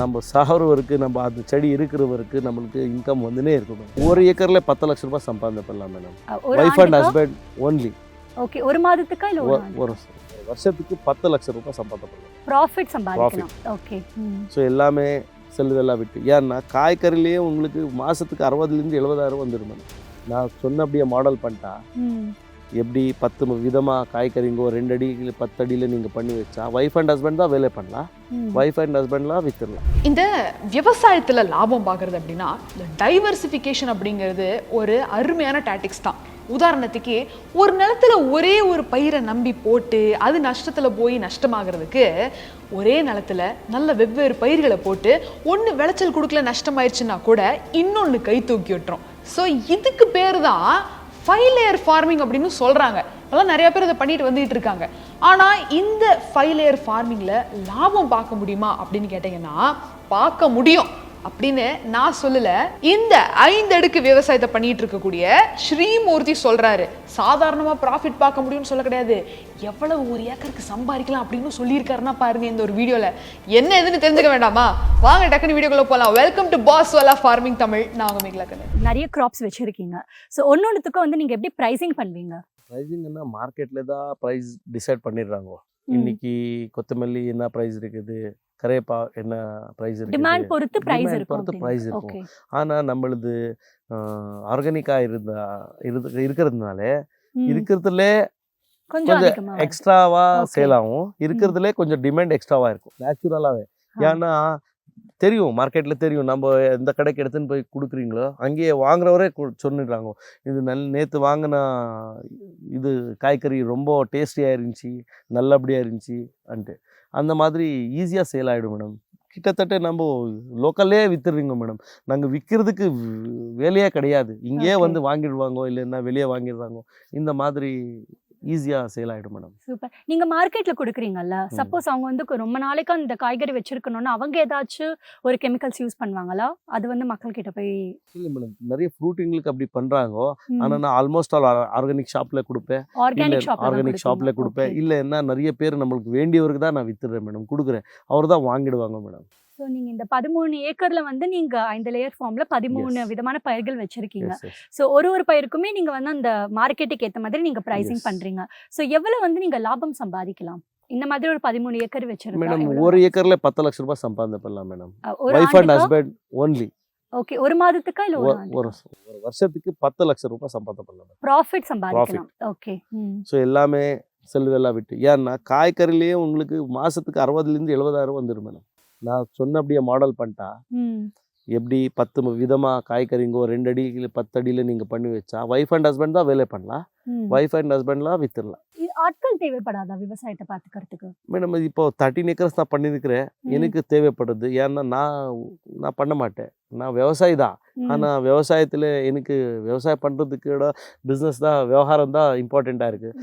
நம்ம சாகிறவருக்கு நம்ம அந்த செடி இருக்கிறவருக்கு நம்மளுக்கு இன்கம் வந்துனே இருக்கும் மேடம் ஒரு ஏக்கரில் பத்து லட்ச ரூபாய் சம்பாதனை பண்ணலாம் madam wife and? Husband only okay ஒரு மாதத்துக்கா இல்ல ஒரு ஒரு வருஷத்துக்கு பத்து லட்ச ரூபாய் சம்பாதனை பண்ணலாம் ப்ராஃபிட் சம்பாதிக்கலாம் ஓகே ஸோ எல்லாமே செல்லுதெல்லாம் விட்டு. ஏன்னா காய்கறிலேயே உங்களுக்கு மாதத்துக்கு அறுபதுலேருந்து எழுபதாயிரம் வந்துடும் மேடம் நான் சொன்னபடியே மாடல் பண்ணிட்டா எப்படி பத்து விதமாக காய்கறிங்க ரெண்டு அடி இல்லை பத்து அடியில் நீங்கள் பண்ணி வச்சா ஒய்ஃப் அண்ட் ஹஸ்பண்ட் தான் வேலை பண்ணலாம். ஒய்ஃப் அண்ட் ஹஸ்பண்ட்லாம் வித்துடலாம். இந்த விவசாயத்தில் லாபம் பார்க்குறது அப்படின்னா இந்த டைவர்சிஃபிகேஷன் அப்படிங்கிறது ஒரு அருமையான டாட்டிக்ஸ் தான். உதாரணத்துக்கு ஒரு நிலத்துல ஒரே ஒரு பயிரை நம்பி போட்டு அது நஷ்டத்தில் போய் நஷ்டமாகிறதுக்கு ஒரே நிலத்துல நல்ல வெவ்வேறு பயிர்களை போட்டு ஒன்று விளைச்சல் கொடுக்கல நஷ்டமாயிருச்சுன்னா கூட இன்னொன்று கை தூக்கி விட்டுரும். ஸோ இதுக்கு பேர் தான் ஃபைவ் லேயர் ஃபார்மிங் அப்படின்னு சொல்கிறாங்க அதெல்லாம் நிறைய பேர் இதை பண்ணிட்டு வந்துட்டு இருக்காங்க. ஆனால் இந்த ஃபைவ் லேயர் ஃபார்மிங்கில் லாபம் பார்க்க முடியுமா அப்படின்னு கேட்டிங்கன்னா பார்க்க முடியும். அப்படின்னு நான் சொல்லல. இந்த ஐந்து அடுக்கு விவசாயத்தை பண்ணிட்டு இருக்கக்கூடிய ஸ்ரீமூர்த்தி சொல்றாரு. சாதாரணமா ப்ராஃபிட் பார்க்க முடியும்னு சொல்ல கிடையாது. எவ்வளவு ஒரு ஏக்கருக்கு சம்பாதிக்கலாம் அப்படின்னு சொல்லியிருக்காருன்னா பாருங்க இந்த ஒரு வீடியோல என்ன எதுன்னு தெரிஞ்சுக்க வேண்டாமா? வாங்க டக்குனு வீடியோக்குள்ள போலாம். Welcome to Boss Wala farming Tamil நான் உங்க மேகலா நிறைய கிராப்ஸ் வச்சிருக்கீங்க. ஸோ ஒன்னொன்னுத்துக்கும் வந்து நீங்க எப்படி ப்ரைசிங் பண்ணுவீங்க? ப்ரைஸிங்னா மார்க்கெட்டில் தான் ப்ரைஸ் டிசைட் பண்ணிடுறாங்க. இன்னைக்கு கொத்தமல்லி என்ன ப்ரைஸ் இருக்குது? கரேப்பா என்ன ப்ரைஸ் டிமாண்ட் இருக்குது பொறுத்து பிரைஸ் Demand இருக்கும் பொறுத்து price இருக்கும். ஓகே ஆனால் நம்மளுது ஆர்கானிக்காக இருந்தா இருந்து இருக்கிறதுனால இருக்கிறதுல கொஞ்சம். எக்ஸ்ட்ராவா. சேல் ஆகும். இருக்கிறதுலே கொஞ்சம் டிமாண்ட் எக்ஸ்ட்ராவா இருக்கும். நேச்சுரலாகவே ஆ. ஏன்னா தெரியும் மார்க்கெட்ல தெரியும். நம்ம எந்த கடைக்கு எடுத்துன்னு போய் கொடுக்குறீங்களோ அங்கேயே வாங்குறவரே கு- சொல்லிடுறாங்க. இது நல் நேற்று வாங்கின இது காய்கறி ரொம்ப டேஸ்டியாக இருந்துச்சு நல்லபடியாக இருந்துச்சு அன்ட்டு. அந்த மாதிரி ஈஸியாக சேல் ஆகிடும் மேடம் கிட்டத்தட்ட நம்ம லோக்கல்லே வித்துடுறீங்க மேடம் நாங்கள் விற்கிறதுக்கு வேலையே கிடையாது. இங்கேயே. வந்து வாங்கிடுவாங்க இல்லைன்னா வெளியே வாங்கிடுறாங்க. இந்த மாதிரி ஈஸியாக சேல் ஆகிடும் மேடம் சூப்பர் நீங்க மார்க்கெட்ல கொடுக்குறீங்கல்ல சப்போஸ் அவங்க வந்து ரொம்ப நாளைக்கு அந்த காய்கறி வச்சிருக்கணும்னா அவங்க ஏதாச்சும் ஒரு கெமிக்கல்ஸ் யூஸ் பண்ணுவாங்களா? அது வந்து மக்கள் கிட்ட போய் இல்லை மேடம் நிறைய ஃப்ரூட்டுங்களுக்கு அப்படி பண்ணுறாங்க ஆனால் நான் ஆல்மோஸ்ட் ஆல் ஆர்கானிக் ஷாப்பில் கொடுப்பேன். ஆர்கானிக் இல்லை ஷாப்ல ஆர்கானிக் ஷாப்பில் கொடுப்பேன். இல்லை என்ன நிறைய பேர் நம்மளுக்கு வேண்டியவருக்கு தான் நான் வித்துடுறேன் மேடம் கொடுக்குறேன். அவர் தான் வாங்கிடுவாங்க மேடம் ஸோ நீங்க இந்த பதிமூணு ஏக்கர்ல வந்து நீங்க ஐந்து லேயர் ஃபார்ம்ல பதிமூணு. விதமான பயிர்கள் வச்சிருக்கீங்க. ஸோ ஒரு ஒரு பயிருக்குமே நீங்க வந்து அந்த மார்க்கெட்டுக்கு ஏத்த மாதிரி நீங்க பிரைசிங் Yes. பண்றீங்க. ஸோ எவ்வளவு வந்து நீங்க லாபம் சம்பாதிக்கலாம்? இந்த மாதிரி ஒரு பதிமூணு ஏக்கர் வச்சிருந்தா மேடம்? ஒரு ஏக்கர்ல பத்து லட்ச ரூபாய் சம்பாதனை பண்ணலாம் madam wife and? Husband only okay ஒரு மாதத்துக்கா இல்ல ஒரு ஒரு வருஷத்துக்கு பத்து லட்ச ரூபாய் சம்பாதனை பண்ணலாம் ப்ராஃபிட் சம்பாதிக்கலாம். ஓகே ஸோ எல்லாமே செல்லுதெல்லாம் விட்டு. ஏன்னா காய்கறிலேயே உங்களுக்கு மாசத்துக்கு அறுபதுலேருந்து எழுபதாயிரம் வந்துடும் மேடம் நான் சொன்னபடியே மாடல் பண்ணிட்டா எப்படி பத்து விதமாக காய்கறிங்க ரெண்டு அடி இல்லை பத்து அடியில் நீங்கள் பண்ணி வச்சா ஒய்ஃப் அண்ட் ஹஸ்பண்ட் தான் வேலை பண்ணலாம். ஒய்ஃப் அண்ட் ஹஸ்பண்ட்லாம் வித்துடலாம் ஆட்கள் தேவைப்படாதா விவசாயத்தை பாத்துக்கிறதுக்கு? மேடம் இப்போ தேர்ட்டின் ஏக்கர்ஸ் நான் பண்ணியிருக்கிறேன். எனக்கு தேவைப்படுது. ஏன்னா நான் நான் பண்ண மாட்டேன். நான் விவசாயி தான். ஆனால் விவசாயத்தில் எனக்கு விவசாயம் பண்ணுறதுக்கு பிஸ்னஸ் தான் விவகாரம் தான் இம்பார்ட்டண்ட்டாக இருக்குது.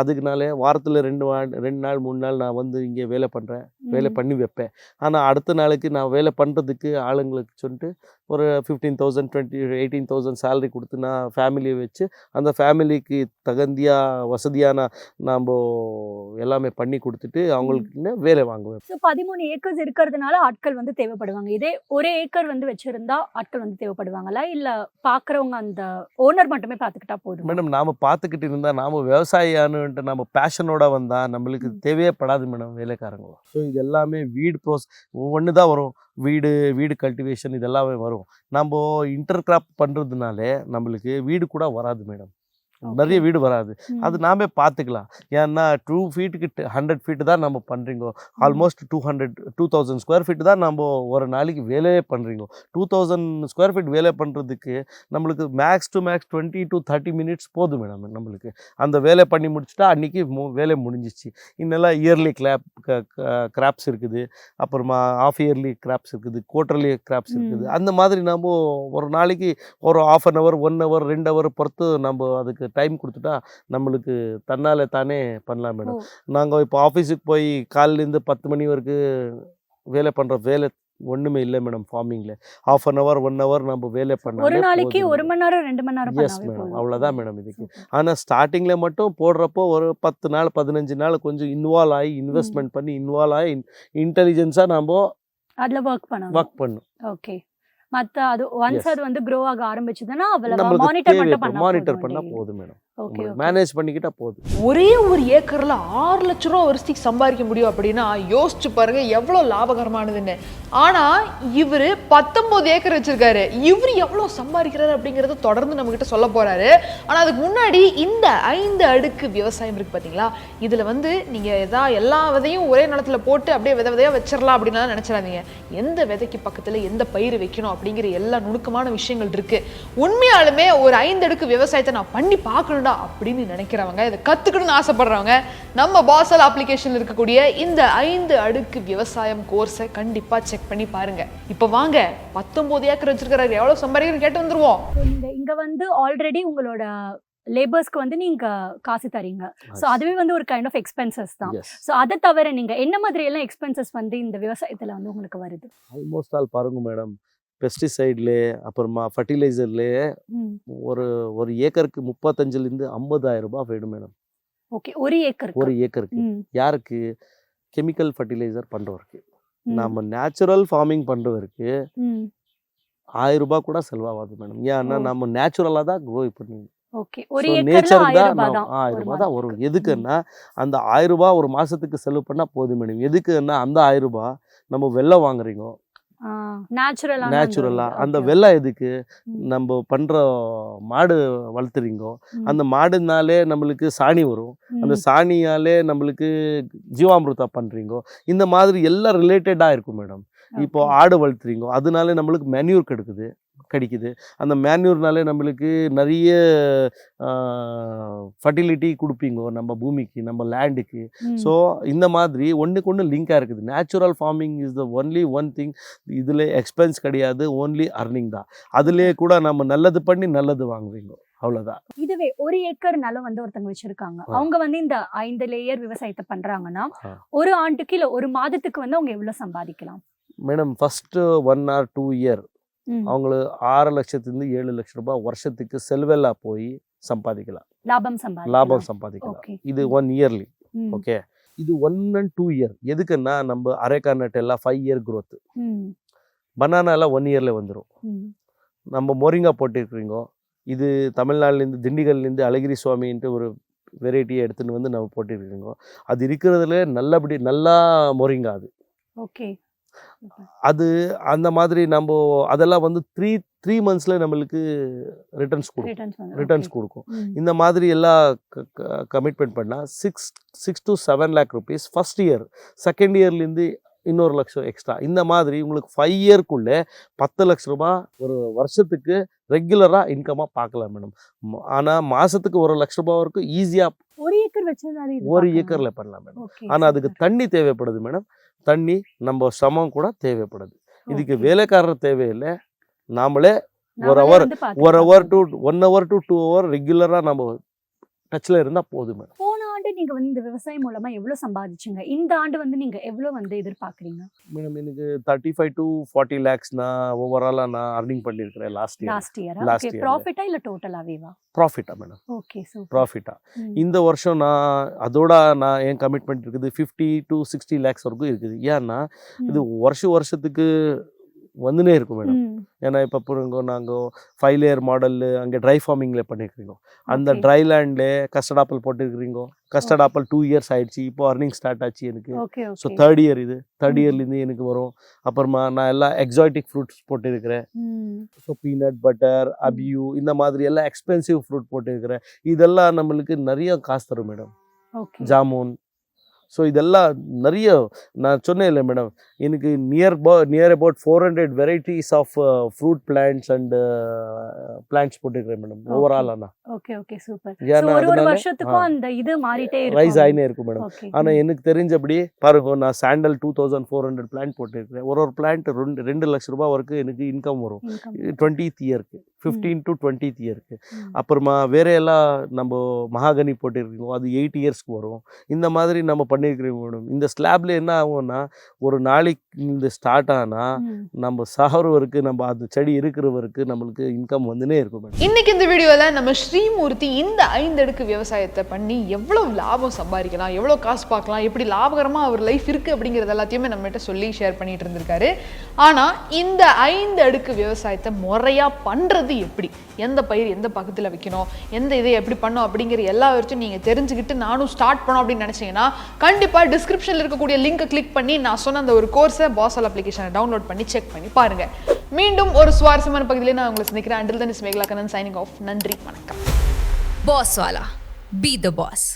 அதுக்குனாலே வாரத்தில் ரெண்டு ரெண்டு நாள் மூணு நாள் நான் வந்து இங்கே வேலை பண்ணுறேன் வேலை. பண்ணி வைப்பேன். ஆனால் அடுத்த நாளைக்கு நான் வேலை பண்ணுறதுக்கு ஆளுங்களுக்கு சொல்லிட்டு ஒரு fifteen thousand twenty eighteen thousand salary கொடுத்து நான் ஃபேமிலியை வச்சு அந்த ஃபேமிலிக்கு தகுந்தியாக வசதியான நாம் எல்லாமே பண்ணி கொடுத்துட்டு அவங்களுக்கு வேலை வாங்குவேன். ஸோ பதிமூணு ஏக்கர்ஸ் இருக்கிறதுனால ஆட்கள் வந்து தேவைப்படுவாங்க. இதே ஒரே ஏக்கர் வந்து வச்சிருந்தா ஆட்கள் வந்து தேவைப்படுவாங்களா? இல்ல பாக்குறவங்க அந்த ஓனர் மட்டுமே பாத்துக்கிட்டா போதும்? மேடம் நாம் பார்த்துக்கிட்டு இருந்தால் நாம் விவசாயியானுன்ட்டு நம்ம பேஷனோட வந்தால் நம்மளுக்கு ம். தேவையே படாது மேடம் வேலைக்காரங்க ஸோ இது எல்லாமே வீடு ப்ரோஸ் ஒவ்வொன்று தான் வரும். வீடு வீடு கல்டிவேஷன் இதெல்லாமே வரும். நம்ம இன்டர் கிராப் பண்ணுறதுனால நம்மளுக்கு வீடு கூட வராது மேடம். நிறைய வீடு வராது. ம். அது நாமே பார்த்துக்கலாம். ஏன்னா டூ ஃபீட்டுக்கு ஹண்ட்ரட் ஃபீட்டு தான் நம்ம பண்ணுறீங்க almost two hundred two thousand square feet தான் நம்ம ஒரு நாளைக்கு வேலையே பண்ணுறீங்க டூ தௌசண்ட் ஸ்கொயர் ஃபீட் வேலை பண்ணுறதுக்கு நம்மளுக்கு max to max twenty to thirty minutes போதும் மேடம் நம்மளுக்கு. அந்த வேலை பண்ணி முடிச்சுட்டா அன்றைக்கி வேலை முடிஞ்சிச்சு. இன்னெல்லாம் இயர்லி கிளாப் கிராப்ஸ் இருக்குது. அப்புறமா ஆஃப் இயர்லி கிராப்ஸ் இருக்குது. குவார்டர்லி கிராப்ஸ் இருக்குது. ம். அந்த மாதிரி நம்ம ஒரு நாளைக்கு ஒரு half an hour one hour ரெண்டு ஹவர் பொறுத்து நம்ம அதுக்கு டைம் கொடுத்துட்டா நம்மளுக்கு தன்னால தானே பண்ணலாம் மேடம். நாங்கள் இப்போ ஆஃபீஸுக்கு போய் காலையிலேருந்து பத்து மணி வரைக்கும் வேலை பண்ணுற வேலை ஒன்றுமே இல்லை madam ஃபார்மிங்கில் half an hour one hour நம்ம வேலை ஒரு பண்ணாலே நாளைக்கு ஒரு மணி நேரம் ரெண்டு மணி நேரம் எஸ் மேடம். அவ்வளோதான் மேடம் இதுக்கு. ஆனால் ஸ்டார்டிங்கில் மட்டும் போடுறப்போ ஒரு பத்து நாள் பதினஞ்சு நாள் கொஞ்சம் இன்வால்வ் ஆகி இன்வெஸ்ட்மெண்ட் பண்ணி இன்வால்வ் ஆகி இன்டெலிஜென்ஸாக நம்ம அதுல ஒர்க் பண்ணணும். ஒர்க் பண்ணும் ஓகே மத்த அது ஒன்ஸ். அது வந்து க்ரோ ஆக ஆரம்பிச்சதுன்னா அவள மானிட்டர் மட்டும் பண்ணா மானிட்டர் பண்ணா போதும் மேடம் மேனேஜ் பண்ணிக்கிட்டா போதும். ஒரே ஒரு ஏக்கர்ல ஆறு லட்ச ரூபா வருஷத்துக்கு சம்பாதிக்க முடியும் அப்படின்னா யோசிச்சு பாருங்க எவ்வளவு லாபகரமானதுன்னு. ஆனா இவரு பத்தொன்பது ஏக்கர் வச்சிருக்காரு. இவரு எவ்வளவு சம்பாதிக்கிறாரு அப்படிங்கறத தொடர்ந்து நம்ம கிட்ட சொல்ல போறாரு. ஆனா அதுக்கு முன்னாடி இந்த ஐந்து அடுக்கு விவசாயம் இருக்கு பாத்தீங்களா? இதுல வந்து நீங்க எதா எல்லா விதையும் ஒரே நிலத்துல போட்டு அப்படியே விதை விதையா வச்சிடலாம் அப்படின்னு நினைச்சிடாதீங்க. எந்த விதைக்கு பக்கத்துல எந்த பயிர் வைக்கணும் அப்படிங்கிற எல்லா நுணுக்கமான விஷயங்கள் இருக்கு. உண்மையாலுமே ஒரு ஐந்து அடுக்கு விவசாயத்தை நான் பண்ணி பார்க்கணும்டா அப்படின்னு நினைக்கிறவங்க இதை கத்துக்கணும்னு ஆசைப்படுறவங்க நம்ம பாசல் அப்ளிகேஷன் இருக்கக்கூடிய இந்த ஐந்து அடுக்கு விவசாயம் கோர்ஸை கண்டிப்பா செக் பண்ணி பாருங்க. இப்போ வாங்க பத்தொன்பது ஏக்கர் வச்சிருக்கிறாரு. எவ்வளவு சம்பாதிக்கிறேன்னு கேட்டு வந்துருவோம். இங்க வந்து ஆல்ரெடி உங்களோட லேபர்ஸ்க்கு வந்து நீங்க காசு தரீங்க. சோ அதுவே வந்து ஒரு கைண்ட் ஆஃப் எக்ஸ்பென்சஸ் தான். சோ அதை தவிர நீங்க என்ன மாதிரி எல்லாம் எக்ஸ்பென்சஸ் வந்து இந்த விவசாயத்துல வந்து உங்களுக்கு வருது? ஆல்மோஸ்ட் ஆல் பாருங்க மேடம் பெஸ்டிசைட்லே அப்புறமா ஃபர்டிலைசர்லேயே ஒரு ஒரு ஏக்கருக்கு முப்பத்தஞ்சுலேருந்து ஐம்பதாயிரம் ரூபாய் போயிடும் மேடம். ஓகே ஒரு ஏக்கர் ஒரு ஏக்கருக்கு. யாருக்கு? கெமிக்கல் ஃபர்டிலைசர் பண்ணுறவருக்கு நம்ம நேச்சுரல் ஃபார்மிங் பண்ணுறவருக்கு ஆயிரம் ரூபாய் கூட செலவாகாது மேடம். ஏன்னா. நம்ம நேச்சுரலாக தான் க்ரோ பண்ணி ஓகே ஒரு ஆயிரம் தான் ஆயிரம் ரூபாய் தான் வரும். எதுக்குன்னா அந்த ஆயிரம் ரூபாய் ஒரு மாசத்துக்கு செலவு பண்ணா போதும் மேடம். எதுக்குன்னா அந்த ஆயிரம் ரூபாய் நம்ம வெள்ளம் வாங்குறீங்க நேச்சுரலா அந்த வெள்ளம் எதுக்கு? நம்ம பண்ற மாடு வளர்த்துறீங்கோ அந்த மாடுனாலே நம்மளுக்கு சாணி வரும். அந்த சாணியாலே நம்மளுக்கு ஜீவாமிருதா பண்றீங்கோ இந்த மாதிரி எல்லாம் ரிலேட்டடா இருக்கும் மேடம். இப்போ ஆடு வளர்த்துறீங்க அதனால நம்மளுக்கு மேன்யூர் கிடைக்குது கிடைக்குது. அந்த மேன்யூர்னாலே நம்மளுக்கு நிறைய ஃபர்டிலிட்டி கொடுப்பீங்க நம்ம பூமிக்கு நம்ம லேண்டுக்கு ஸோ இந்த மாதிரி ஒன்றுக்கு ஒன்று லிங்காக இருக்குது. Natural farming is the only one thing இதில் எக்ஸ்பென்ஸ் கிடையாது ஓன்லி அர்னிங் தான். அதுலேயே கூட நம்ம நல்லது பண்ணி நல்லது வாங்குவீங்க அவ்வளோதான் இதுவே ஒரு ஏக்கர் நிலம் வந்து ஒருத்தங்க வச்சிருக்காங்க. அவங்க வந்து இந்த ஐந்து லேயர் விவசாயத்தை பண்றாங்கன்னா. ஒரு ஆண்டுக்கு இல்ல ஒரு மாதத்துக்கு வந்து அவங்க எவ்வளவு சம்பாதிக்கலாம்? Madam first one or two year hmm. அவங்களுக்கு ஆறு லட்சத்துலேருந்து ஏழு லட்சம் ரூபாய் வருஷத்துக்கு செல்வெல்லா போய் சம்பாதிக்கலாம். லாபம் லாபம் சம்பாதிக்கலாம். இது ஒன் இயர்லி. ஓகே இது ஒன் அண்ட் டூ இயர் எதுக்குன்னா நம்ம அரைக்கா நட் எல்லாம் ஃபைவ் இயர் ம். பனானா எல்லாம் ஒன் இயர்ல வந்துடும். நம்ம மொரிங்கா போட்டிருக்கிறீங்க இது தமிழ்நாடுலேருந்து திண்டிகல்லேருந்து அழகிரி சுவாமின்ட்டு ஒரு வெரைட்டியை எடுத்துன்னு வந்து நம்ம போட்டிருக்கிறீங்க அது இருக்கிறதுல நல்லபடி நல்லா மொரிங்கா அது. ஓகே. அது அந்த மாதிரி நம்ம அதெல்லாம் வந்து த்ரீ த்ரீ மந்த்ஸில் நம்மளுக்கு ரிட்டர்ன்ஸ் கொடுக்கும். ரிட்டர்ன்ஸ். கொடுக்கும். இந்த மாதிரி எல்லாம் கமிட்மெண்ட் பண்ணால் six six to seven lakh rupees first year second இயர்லேருந்து இன்னொரு லட்சம் எக்ஸ்ட்ரா இந்த மாதிரி உங்களுக்கு ஃபைவ் இயர்க்குள்ளே பத்து லட்ச ரூபாய் ஒரு வருஷத்துக்கு ரெகுலராக இன்கமாக பார்க்கலாம் மேடம் ஆனால் மாதத்துக்கு ஒரு லட்ச ரூபாய் வரைக்கும் ஈஸியாக வச்சிருந்தாரு ஒரு. ஏக்கர்ல பண்ணலாம் மேடம் ஆனால் அதுக்கு. தண்ணி தேவைப்படுது மேடம் தண்ணி நம்ம சிரமம் கூட தேவைப்படுது இதுக்கு. வேலைக்காரர் தேவையில்லை நாமளே ஒரு வந்து ஒரு. Hour to one hour to two hour ரெகுலராக நம்ம டச்சில் இருந்தால் போதும் மேடம் ஆண்டு நீங்க வந்து இந்த விவசாயம் மூலமா எவ்வளவு சம்பாதிச்சீங்க? இந்த ஆண்டு வந்து நீங்க எவ்வளவு வந்து எதிர்பார்க்கறீங்க? மேடம் எனக்கு thirty five to forty lakhs நான் ஓவராலாக நான் அர்னிங் பண்ணியிருக்கிறேன் last year last year okay. ப்ராஃபிட்டா இல்ல டோட்டலாவேவா ப்ராஃபிட்டா மேடம் ஓகே சூப்பர் ப்ராஃபிட்டா இந்த வருஷம் நான் அதோட நான் என் கமிட்மெண்ட் இருக்குது ஃபிஃப்டி டு சிக்ஸ்டி லேக்ஸ் வரைக்கும் இருக்குது. ஏன்னா இது வருஷம் வருஷத்துக்கு வந்துனே இருக்கும் மேடம் ஏன்னா இப்போ பாருங்க நாங்கள் ஃபைவ் லேயர் மாடல் அங்கே ட்ரை ஃபார்மிங்கில் பண்ணியிருக்கிறீங்க அந்த. ட்ரை லேண்ட்லே கஸ்டர்ட் ஆப்பிள் போட்டிருக்கிறீங்க. கஸ்டர்ட் ஆப்பிள் டூ இயர்ஸ் ஆயிடுச்சு இப்போ அர்னிங் ஸ்டார்ட் ஆச்சு எனக்கு. ஸோ தேர்ட் இயர் இது. தேர்ட். இயர்லேருந்து எனக்கு வரும். அப்புறமா நான் எல்லாம் எக்ஸாட்டிக் ஃப்ரூட்ஸ் போட்டிருக்கிறேன். ஸோ பீனட் பட்டர் அபியூ இந்த மாதிரி எல்லாம் எக்ஸ்பென்சிவ் ஃப்ரூட் போட்டிருக்கிறேன். இதெல்லாம் நம்மளுக்கு நிறைய காசு தரும் மேடம் ஜாமுன். ஸோ இதெல்லாம் நிறைய நான் சொன்னேன் இல்லை மேடம் எனக்கு near near about four hundred varieties of fruit plants and plants போட்டிருக்கிறேன் மேடம். ஓவரால் ஆனால் ஓகே ஓகே சூப்பர் ஏன்னா வருஷத்துக்கும். அந்த இது மாறிட்டே ரைஸ் ஆகினே இருக்கும் மேடம் ஆனால் எனக்கு தெரிஞ்சபடி பாருங்க நான் sandal two thousand four hundred plant போட்டிருக்கிறேன். ஒரு ஒரு பிளான்ட் ரெண்டு ரெண்டு லட்ச ரூபாய் வரைக்கும் எனக்கு இன்கம் வரும். டுவெண்ட்டித் இயருக்கு ஃபிஃப்டீன் டு டுவெண்ட்டித் இயருக்கு. அப்புறமா வேற எல்லாம் நம்ம மகாகனி போட்டிருக்கோம் அது எயிட் இயர்ஸ்க்கு வரும். இந்த மாதிரி நம்ம பண்ணியிருக்கிறோம் மேடம் இந்த ஸ்லாப்ல என்ன ஆகும்னா ஒரு நாளைக்கு இந்த ஸ்டார்ட் ஆனால். நம்ம சாகிறவருக்கு நம்ம அந்த செடி இருக்கிறவருக்கு நம்மளுக்கு இன்கம் வந்துனே இருக்கும் இன்னைக்கு இந்த வீடியோவில் நம்ம ஸ்ரீமூர்த்தி இந்த ஐந்தடுக்கு விவசாயத்தை பண்ணி எவ்வளவு லாபம் சம்பாதிக்கலாம் எவ்வளோ காசு பார்க்கலாம் எப்படி லாபகரமாக அவர் லைஃப் இருக்குது அப்படிங்கிறது எல்லாத்தையுமே நம்மகிட்ட சொல்லி ஷேர் பண்ணிட்டு இருந்திருக்காரு. ஆனால் இந்த ஐந்து அடுக்கு விவசாயத்தை முறையாக பண்ணுறது எப்படி? எந்த பயிர் எந்த பக்கத்தில் வைக்கணும்? எந்த இதை எப்படி பண்ணணும் அப்படிங்கிற எல்லா விஷயம் நீங்கள் தெரிஞ்சுக்கிட்டு நானும் ஸ்டார்ட் பண்ணோம் அப்படின்னு நினச்சிங்கன்னா கண்டிப்பாக டிஸ்கிரிப்ஷனில் இருக்கக்கூடிய லிங்கை கிளிக் பண்ணி நான் சொன்ன அந்த ஒரு கோர்ஸை பாசால் அப்ளிகேஷனை டவுன்லோட் பண்ணி செக் பண்ணி பாருங்கள் மீண்டும் ஒரு சுவாரஸ்யமான பகுதியில் நான் உங்களை சந்திக்கிறேன். Until then is Megala Kannan signing off நன்றி வணக்கம். பாஸ்வாலா பி த பாஸ்.